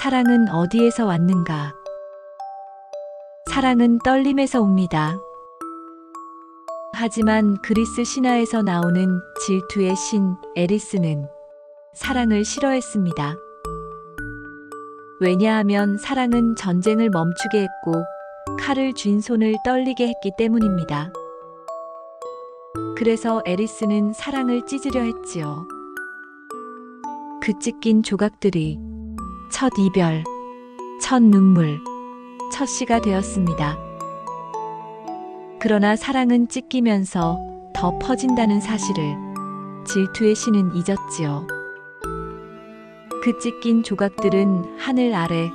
사랑은 어디에서 왔는가? 사랑은 떨림에서 옵니다. 하지만 그리스 신화에서 나오는 질투의 신 에리스는 사랑을 싫어했습니다. 왜냐하면 사랑은 전쟁을 멈추게 했고 칼을 쥔 손을 떨리게 했기 때문입니다. 그래서 에리스는 사랑을 찢으려 했지요. 그 찢긴 조각들이 첫 이별, 첫 눈물, 첫 시가 되었습니다. 그러나 사랑은 찢기면서 더 퍼진다는 사실을 질투의 신은 잊었지요. 그 찢긴 조각들은 하늘 아래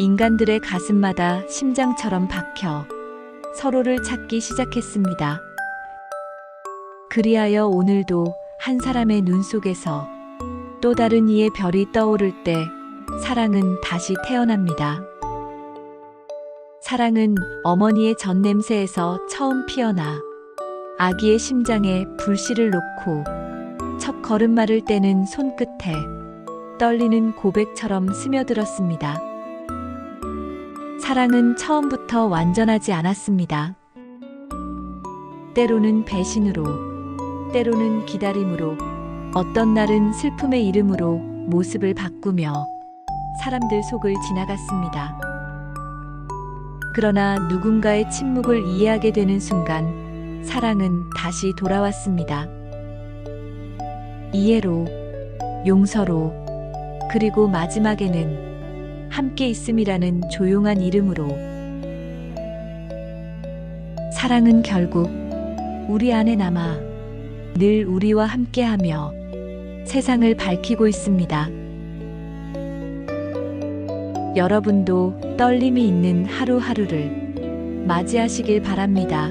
인간들의 가슴마다 심장처럼 박혀 서로를 찾기 시작했습니다. 그리하여 오늘도 한 사람의 눈 속에서 또 다른 이의 별이 떠오를 때 사랑은 다시 태어납니다. 사랑은 어머니의 전 냄새에서 처음 피어나 아기의 심장에 불씨를 놓고 첫 걸음마를 떼는 손끝에 떨리는 고백처럼 스며들었습니다. 사랑은 처음부터 완전하지 않았습니다. 때로는 배신으로, 때로는 기다림으로, 어떤 날은 슬픔의 이름으로 모습을 바꾸며 사람들 속을 지나갔습니다. 그러나 누군가의 침묵을 이해하게 되는 순간 사랑은 다시 돌아왔습니다. 이해로, 용서로, 그리고 마지막에는 함께 있음이라는 조용한 이름으로 사랑은 결국 우리 안에 남아 늘 우리와 함께하며 세상을 밝히고 있습니다. 여러분도 떨림이 있는 하루하루를 맞이하시길 바랍니다.